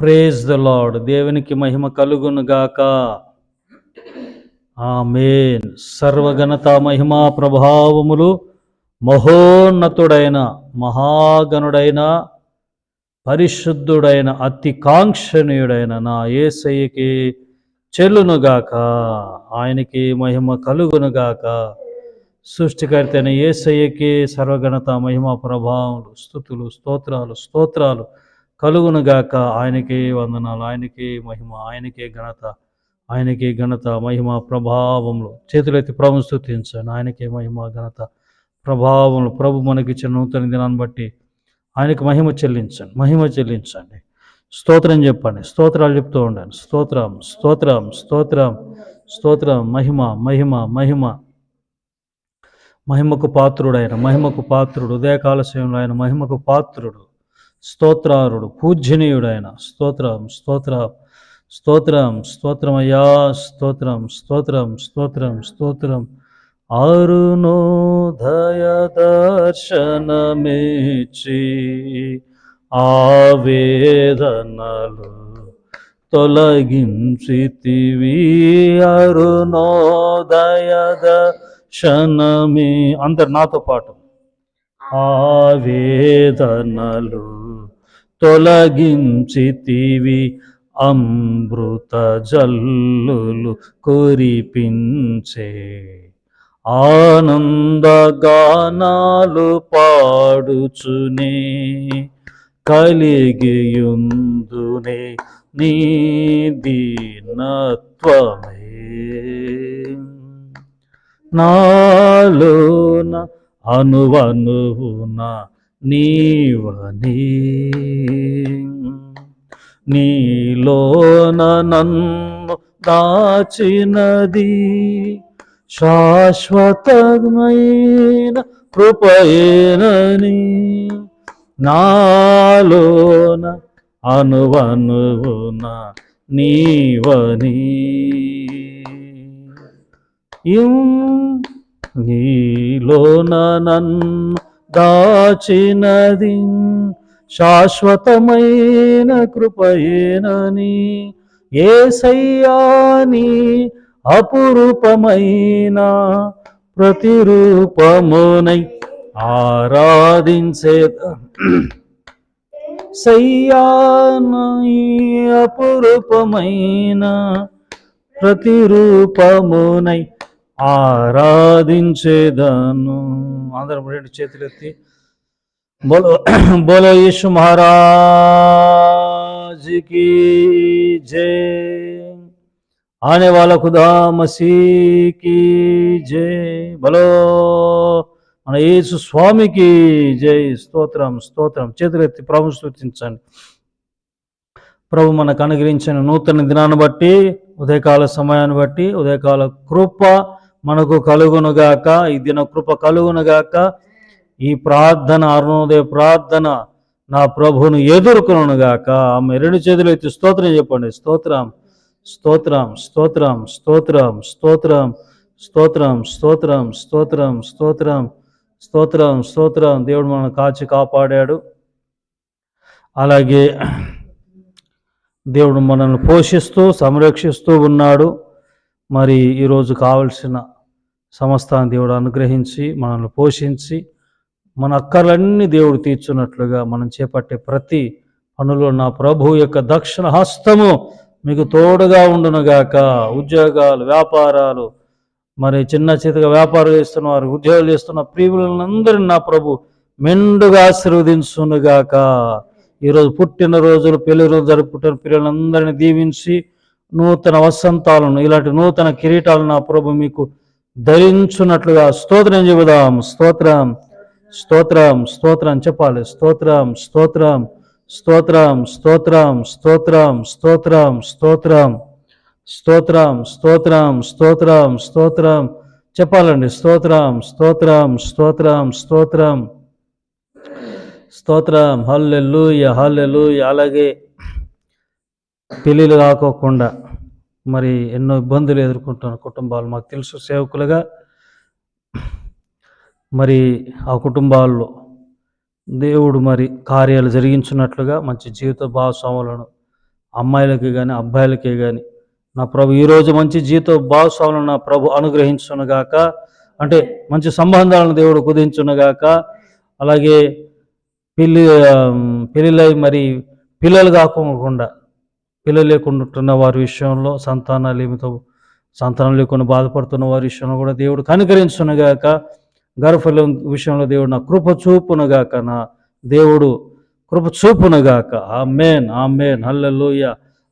Praise the lord దేవునికి మహిమ కలుగును గాక. ఆమేన్ సర్వగణత మహిమా ప్రభావములు మహోన్నతుడైన మహాగణుడైన పరిశుద్ధుడైన అతి కాంక్షణీయుడైన నా ఏసయ్యకి చెల్లునుగాక ఆయనకి మహిమ కలుగునుగాక సృష్టికర్తైన ఏసయ్యకి సర్వగణత మహిమ ప్రభావములు స్థుతులు స్తోత్రాలు స్తోత్రాలు. కలుగునుగాక ఆయనకి వందనాలు ఆయనకి మహిమ ఆయనకే ఘనత ఆయనకి ఘనత మహిమ ప్రభావంలో చేతులైతే ప్రభు స్థుతించండి ఆయనకి మహిమ ఘనత ప్రభావంలో ప్రభు మనకిచ్చిన నూతన దినాన్ని బట్టి ఆయనకి మహిమ చెల్లించండి. మహిమ చెల్లించండి. స్తోత్రం చెప్పండి. స్తోత్రాలు చెప్తూ ఉండండి. స్తోత్రం స్తోత్రం స్తోత్రం స్తోత్రం. మహిమ మహిమ మహిమ. మహిమకు పాత్రుడైన మహిమకు పాత్రుడు. ఉదయకాల సమయంలో ఆయన మహిమకు పాత్రుడు. స్తోత్రారుడు పూజనీయుడైన స్తోత్రం స్తోత్రం స్తోత్రం స్తోత్రమయ్యా స్తోత్రం స్తోత్రం స్తోత్రం స్తోత్రం. అరుణోదయ దర్శనమిచ్చి ఆవేదనలు తొలగించితివి. అరుణోదయ దర్శనమి అందరు నాతో పాటు. ఆవేదనలు తొలగించితివి అమృత జల్లులు కురిపించే ఆనందగానాలు పాడుచునే కలిగియుందునే నీ దీనత్వమే. నాలోన అనువనువున నీవని నీలోన నన్ను దాచినది శాశ్వతమైన కృపయేనని నాలోన అనువనువున నీవని. నీలోన నన్ను దాచినది శాశ్వతమైన కృపయేనని ఏసయ్యాని అపురూపమైన ప్రతిరూపమునై ఆరాధించే సయ్యానై అపురూపమైన ప్రతిరూపమునై ఆరాధించేదాను. ఆంధ్రప్రదేశ్ రెండు చేతులెత్తి. బోలో బోలో యేసు మహారాజుకి జై. ఆనే వాళ్ళ కుదా మసీకి జై. బలో మన యేసు స్వామికి జై. స్తోత్రం స్తోత్రం. చేతులెత్తి ప్రభు సూచించండి ప్రభు మనకు అనుగ్రహించిన నూతన దినాన్ని బట్టి ఉదయకాల సమయాన్ని బట్టి ఉదయకాల కృప మనకు కలుగునుగాక ఈ దిన కృప కలుగునుగాక ఈ ప్రార్థన అరుణోదయ ప్రార్థన నా ప్రభువును ఎదుర్కొనుగాక ఆమె రెండు చేతులు ఎత్తి స్తోత్రం చెప్పండి స్తోత్రం స్తోత్రం స్తోత్రం స్తోత్రం స్తోత్రం స్తోత్రం స్తోత్రం స్తోత్రం స్తోత్రం స్తోత్రం స్తోత్రం దేవుడు మనం కాచి కాపాడాడు అలాగే దేవుడు మనల్ని పోషిస్తూ సంరక్షిస్తూ ఉన్నాడు మరి ఈరోజు కావలసిన సమస్తాన్ని దేవుడు అనుగ్రహించి మనల్ని పోషించి మన అక్కర్లన్నీ దేవుడు తీర్చున్నట్లుగా మనం చేపట్టే ప్రతి పనులు నా ప్రభు యొక్క దక్షిణ హస్తము మీకు తోడుగా ఉండునుగాక. ఉద్యోగాలు వ్యాపారాలు మరి చిన్న చేతిగా వ్యాపారం చేస్తున్న వారు ఉద్యోగాలు చేస్తున్న ప్రియులందరినీ నా ప్రభు మెండుగా ఆశీర్వదించునుగాక. ఈరోజు పుట్టిన రోజులు పెళ్ళి రోజు జరుపుకుంటున్న పిల్లలందరినీ దీవించి నూతన వసంతాలను ఇలాంటి నూతన కిరీటాలను నా ప్రభు మీకు ధరించున్నట్లుగా స్తోత్రం చెబుదాం స్తోత్రం స్తోత్రం స్తోత్రం చెప్పాలి స్తోత్రం స్తోత్రం స్తోత్రం స్తోత్రం స్తోత్రం స్తోత్రం స్తోత్రం స్తోత్రం స్తోత్రం స్తోత్రం స్తోత్రం చెప్పాలండి స్తోత్రం స్తోత్రం స్తోత్రం స్తోత్రం స్తోత్రం హల్లెల్లు హల్లెలూయ అలాగే పెళ్ళిళ్ళు కాకోకుండా మరి ఎన్నో ఇబ్బందులు ఎదుర్కొంటున్న కుటుంబాలు. మాకు తెలుసు సేవకులుగా మరి ఆ కుటుంబాల్లో దేవుడు మరి కార్యాలు జరిగించున్నట్లుగా మంచి జీవిత భాగస్వాములను అమ్మాయిలకి కానీ అబ్బాయిలకి కానీ నా ప్రభు ఈరోజు మంచి జీవిత భాగస్వాములను నా ప్రభు అనుగ్రహించునుగాక. అంటే మంచి సంబంధాలను దేవుడు కుదించునుగాక. అలాగే పెళ్ళి పెళ్ళిళ్ళై మరి పిల్లలు కాకుండా పిల్లలు లేకుండా ఉంటున్న వారి విషయంలో సంతానాలు ఏమితో సంతానం లేకుండా బాధపడుతున్న వారి విషయంలో కూడా దేవుడు కనుకరించునుగాక. గర్భఫలం విషయంలో దేవుడు నా కృప చూపునుగాక నా దేవుడు కృప చూపునుగాక. ఆ మేన్ ఆ మేన్ హల్లెలూయ.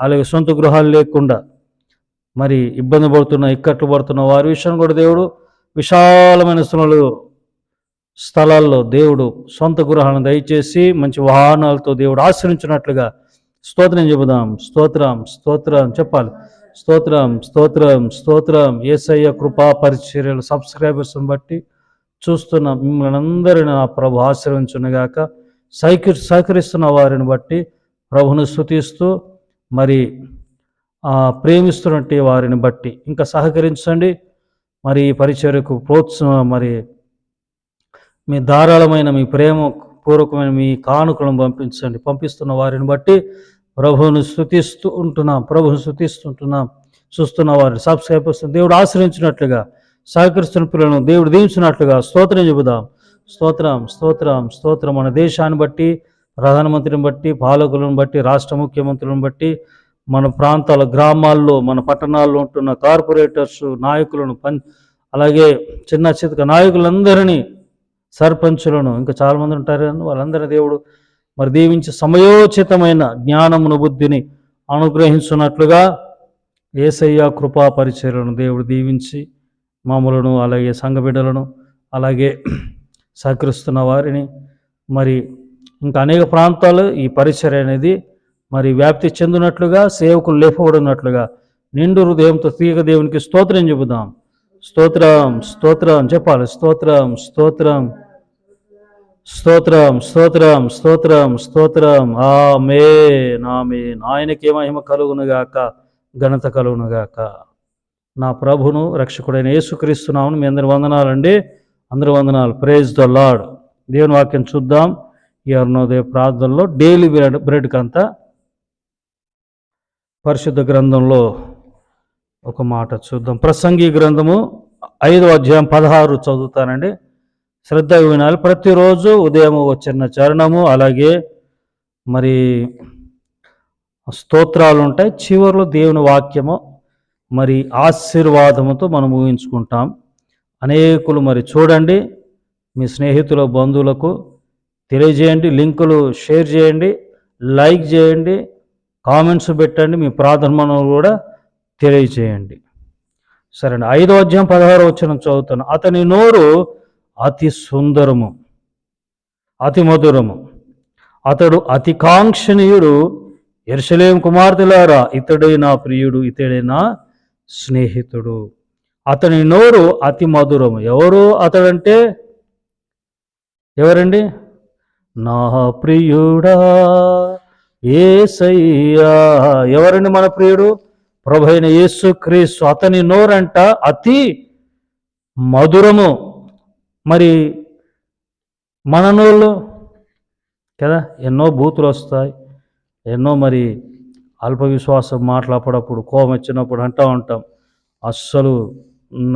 అలాగే సొంత గృహాలు లేకుండా మరి ఇబ్బంది పడుతున్న ఇక్కట్లు పడుతున్న వారి విషయం కూడా దేవుడు విశాలమైన స్థలంలో స్థలాల్లో దేవుడు సొంత గృహాలను దయచేసి మంచి వాహనాలతో దేవుడు ఆశ్రయించినట్లుగా స్తోత్రం చెబుదాం. స్తోత్రం స్తోత్రం చెప్పాలి. స్తోత్రం స్తోత్రం స్తోత్రం. ఏసయ్య కృపా పరిచర్యలు సబ్స్క్రైబర్స్ని బట్టి చూస్తున్న. మిమ్మల్ని అందరిని నా ప్రభు ఆశ్రయించునుగాక సహకరి సహకరిస్తున్న వారిని బట్టి ప్రభును స్థుతిస్తూ మరి ప్రేమిస్తున్నట్టు వారిని బట్టి ఇంకా సహకరించండి. మరి ఈ పరిచర్యకు ప్రోత్సాహం మరి మీ ధారాళమైన మీ ప్రేమ పూర్వకమైన మీ కానుకలను పంపించండి. పంపిస్తున్న వారిని బట్టి ప్రభువును స్థుతిస్తూ ఉంటున్నాం. ప్రభువును స్థుతిస్తుంటున్నాం చూస్తున్న వారిని సబ్స్క్రైబ్ వస్తుంది దేవుడు ఆశ్రయించినట్లుగా సహకరిస్తున్న పిల్లలను దేవుడు దీవించినట్లుగా స్తోత్రం చెబుదాం. స్తోత్రం స్తోత్రం స్తోత్రం. మన దేశాన్ని బట్టి ప్రధానమంత్రిని బట్టి పాలకులను బట్టి రాష్ట్ర ముఖ్యమంత్రులను బట్టి మన ప్రాంతాల గ్రామాల్లో మన పట్టణాల్లో ఉంటున్న కార్పొరేటర్స్ నాయకులను పం అలాగే చిన్న చితక నాయకులందరినీ సర్పంచులను ఇంకా చాలామంది ఉంటారు కానీ వాళ్ళందరినీ దేవుడు మరి దీవించి సమయోచితమైన జ్ఞానమును బుద్ధిని అనుగ్రహించున్నట్లుగా ఏసయ్య కృపా పరిచయలను దేవుడు దీవించి మామూలను అలాగే సంఘబిడ్డలను అలాగే సహకరిస్తున్న వారిని మరి ఇంకా అనేక ప్రాంతాలు ఈ పరిచర్య అనేది మరి వ్యాప్తి చెందినట్లుగా సేవకులు లేపబడినట్లుగా నిండు హృదయంతో తీగ దేవునికి స్తోత్రం చెబుదాం. స్తోత్రం స్తోత్రం చెప్పాలి. స్తోత్రం స్తోత్రం స్తోత్రం స్తోత్రం స్తోత్రం స్తోత్రం. ఆమె నామే ఆయనకే మహిమ కలుగునుగాక ఘనత కలుగునుగాక. నా ప్రభును రక్షకుడైన యేసుక్రీస్తున్నామని మీ అందరి వందనాలండి. అందరి వందనాలు. ప్రేజ్ ద లాడ్ దేవుని వాక్యం చూద్దాం. ఈ అరుణోదయ ప్రార్థనలో డైలీ బ్రెడ్ బ్రెడ్కి అంతా పరిశుద్ధ గ్రంథంలో ఒక మాట చూద్దాం. ప్రసంగి గ్రంథము ఐదో అధ్యాయం పదహారు చదువుతానండి. శ్రద్ధగా వినాలి. ప్రతిరోజు ఉదయం ఒక చిన్న చరణము అలాగే మరి స్తోత్రాలు ఉంటాయి. చివరిలో దేవుని వాక్యము మరి ఆశీర్వాదముతో మనం ఊహించుకుంటాం. అనేకులు మరి చూడండి. మీ స్నేహితుల బంధువులకు తెలియజేయండి. లింకులు షేర్ చేయండి. లైక్ చేయండి. కామెంట్స్ పెట్టండి. మీ ప్రార్థనను కూడా తెలియచేయండి సరే అండి ఐదో అధ్యాయం పదహారు వచ్చిన చదువుతాను. అతని నోరు అతి సుందరము అతి మధురము. అతడు అతి కాంక్షణీయుడు ఎర్షలేం కుమార్తెలారా ఇతడే నా ప్రియుడు ఇతడే నా స్నేహితుడు. అతని నోరు అతి మధురము. ఎవరు అతడంటే? ఎవరండి? నా ప్రియుడా ఏసయ్యా. ఎవరండి మన ప్రియుడు? ప్రభైన అయిన యేసు క్రీస్తు అతని నోరంట అతి మధురము. మరి మన నోళ్ళు కదా ఎన్నో బూతులు వస్తాయి ఎన్నో మరి అల్ప విశ్వాసం మాట్లాడప్పుడు కోపం వచ్చినప్పుడు అంటూ ఉంటాం. అస్సలు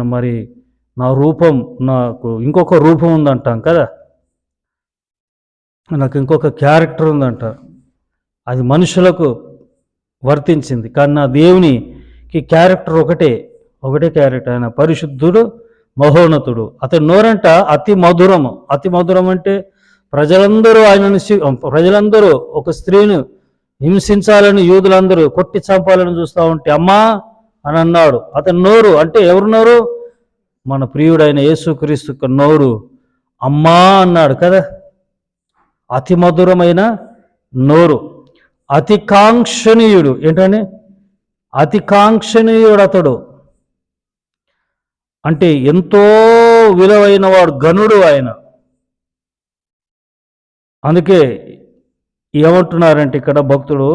మరి నా రూపం నాకు ఇంకొక రూపం ఉందంటాం కదా. నాకు ఇంకొక క్యారెక్టర్ ఉందంట. అది మనుషులకు వర్తించింది. కానీ నా దేవునికి క్యారెక్టర్ ఒకటే ఒకటే క్యారెక్టర్. ఆయన పరిశుద్ధుడు మహోన్నతుడు. అతని నోరంట అతి మధురము. అతి మధురం అంటే ప్రజలందరూ ఆయనను ప్రజలందరూ ఒక స్త్రీని హింసించాలని యూదులందరూ కొట్టి చంపాలని చూస్తూ ఉంటే అమ్మా అని అన్నాడు. అతని నోరు అంటే ఎవరు నోరు? మన ప్రియుడైన యేసుక్రీస్తు నోరు. అమ్మా అన్నాడు కదా. అతి మధురమైన నోరు. అతి కాంక్షణీయుడు ఏంటని అతి కాంక్షణీయుడు అతడు అంటే ఎంతో విలువైన వాడు గనుడు ఆయన. అందుకే ఏమంటున్నారంటే ఇక్కడ భక్తుడు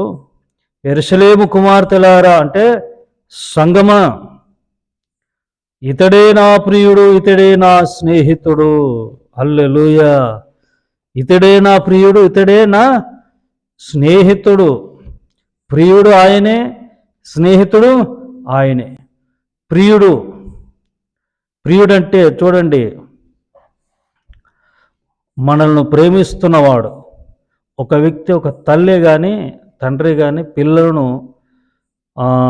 ఎరుసలేము కుమార్తెలారా అంటే సంగమ ఇతడే నా ప్రియుడు ఇతడే నా స్నేహితుడు. అల్లెలుయ ఇతడే నా ప్రియుడు ఇతడే నా స్నేహితుడు ప్రియుడు ఆయనే స్నేహితుడు ఆయనే. ప్రియుడు ప్రియుడంటే చూడండి మనల్ని ప్రేమిస్తున్నవాడు. ఒక వ్యక్తి ఒక తల్లి కానీ తండ్రి కానీ పిల్లలను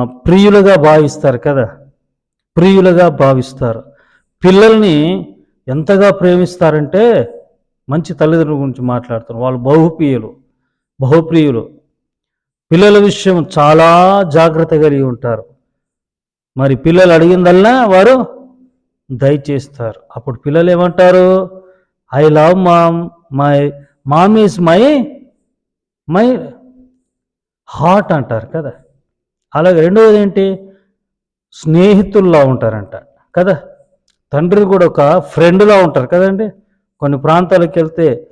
ప్రియులుగా భావిస్తారు కదా? ప్రియులుగా భావిస్తారు. పిల్లల్ని ఎంతగా ప్రేమిస్తారంటే మంచి తల్లిదండ్రుల గురించి మాట్లాడుతున్నారు. వాళ్ళు బహుప్రియులు. బహుప్రియులు. పిల్లల విషయం చాలా జాగ్రత్త కలిగి ఉంటారు. మరి పిల్లలు అడిగిందల్లా వారు దయచేస్తారు. అప్పుడు పిల్లలు ఏమంటారు? I love mom my mom is my my heart అంటారు కదా. అలాగే రెండవది ఏంటి? స్నేహితుల్లా ఉంటారంట కదా. తండ్రి కూడా ఒక ఫ్రెండ్లా ఉంటారు కదండి. కొన్ని ప్రాంతాలకు వెళ్తే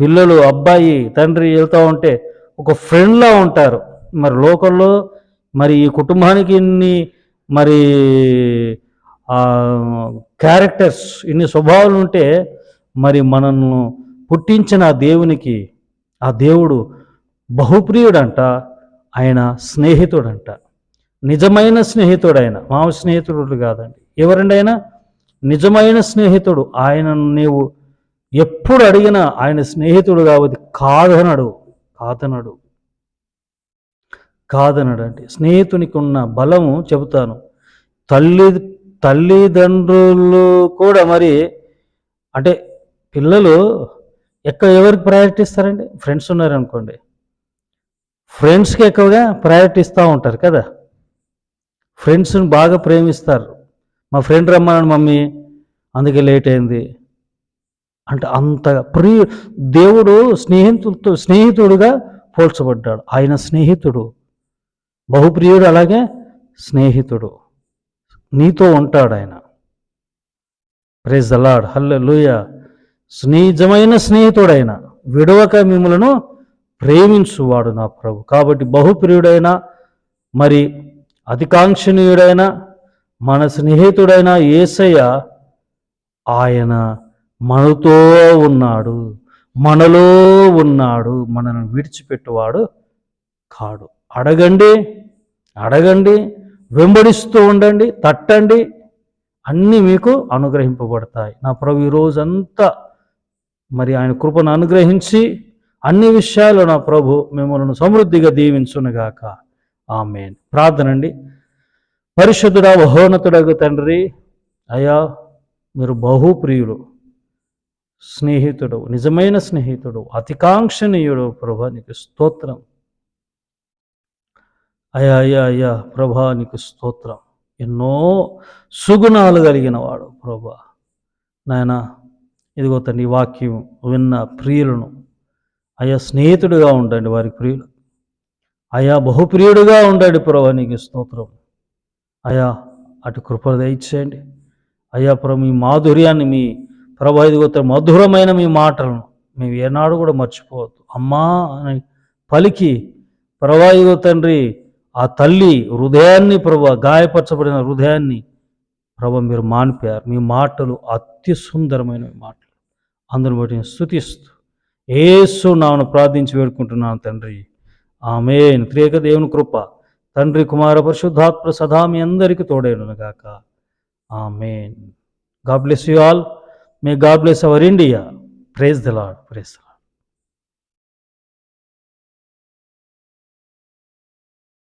పిల్లలు అబ్బాయి తండ్రి వెళ్తూ ఉంటే ఒక ఫ్రెండ్లా ఉంటారు. మరి లోకల్లో మరి ఈ కుటుంబానికి ఇన్ని మరి క్యారెక్టర్స్ ఇన్ని స్వభావాలు ఉంటే మరి మనల్ని పుట్టించిన ఆ దేవునికి ఆ దేవుడు బహుప్రియుడంట ఆయన స్నేహితుడంట. నిజమైన స్నేహితుడు ఆయన మామ స్నేహితుడు కాదండి. ఎవరండి ఆయన నిజమైన స్నేహితుడు. ఆయన నీవు ఎప్పుడు అడిగినా ఆయన స్నేహితుడు కాబట్టి కాదనడు కాదనడు. కాదనడు అంటే స్నేహితునికి ఉన్న బలము చెబుతాను. తల్లి తల్లిదండ్రులు కూడా మరి అంటే పిల్లలు ఎక్కడ ఎవరికి ప్రయారిటీ ఇస్తారండి? ఫ్రెండ్స్ ఉన్నారనుకోండి. ఫ్రెండ్స్కి ఎక్కువగా ప్రయారిటీ ఇస్తూ ఉంటారు కదా. ఫ్రెండ్స్ని బాగా ప్రేమిస్తారు. మా ఫ్రెండ్ రమ్మన్నాడు మమ్మీ అందుకే లేట్ అయింది. అంటే అంతగా ప్రియ దేవుడు స్నేహితులతో స్నేహితుడుగా పోల్చబడ్డాడు. ఆయన స్నేహితుడు. బహుప్రియుడు అలాగే స్నేహితుడు. నీతో ఉంటాడు ఆయన. ప్రేజ్ అలాడ్ హల్ల లూయ నిజమైన స్నేహితుడైన విడవక మిమ్మలను ప్రేమించువాడు నా ప్రభు. కాబట్టి బహుప్రియుడైన మరి అధికాంక్షణీయుడైన మన స్నేహితుడైన యేసయ్య ఆయన మనతో ఉన్నాడు మనలో ఉన్నాడు మనల్ని విడిచిపెట్టువాడు కాడు. అడగండి అడగండి వెంబడిస్తూ ఉండండి తట్టండి అన్నీ మీకు అనుగ్రహింపబడతాయి. నా ప్రభు ఈ రోజంతా మరి ఆయన కృపను అనుగ్రహించి అన్ని విషయాలు నా ప్రభు మిమ్మల్ని సమృద్ధిగా దీవించునుగాక. ఆమె ప్రార్థన అండి పరిశుద్ధుడా మహోన్నతుడగు తండ్రి అయ్యా మీరు బహుప్రియుడు స్నేహితుడు నిజమైన స్నేహితుడు అతికాంక్షణీయుడు ప్రభా నీకు స్తోత్రం. అయ్యా అయ్యా అయ్యా ప్రభా నీకు స్తోత్రం. ఎన్నో సుగుణాలు కలిగిన వాడు ప్రభా. నాయన ఇదిగో తండ్రి వాక్యం విన్న ప్రియులను అయ్యా స్నేహితుడిగా ఉండండి వారి ప్రియులు. అయా బహుప్రియుడుగా ఉండండి ప్రభా నీకు స్తోత్రం. అయా అటు కృప దయచేయండి. అయ్యా ప్రభు మీ మాధుర్యాన్ని మీ ప్రభా ఇదిగో మధురమైన మీ మాటలను మేము ఏనాడు కూడా మర్చిపోవద్దు. అమ్మా అని పలికి ప్రభా ఇదిగో తండ్రి ఆ తల్లి హృదయాన్ని ప్రభా గాయపరచబడిన హృదయాన్ని ప్రభా మీరు మానిపారు. మీ మాటలు అతి సుందరమైన మాటలు. అందుని బట్టి నేను స్థుతిస్తూ ఏసు నామను ప్రార్థించి వేడుకుంటున్నాను తండ్రి. ఆమెన్. త్రేక దేవుని కృప తండ్రి కుమార పరిశుద్ధాత్మ సదా మీ అందరికీ తోడేను గాక. Amen. God bless you all. May God bless our India praise the lord praise the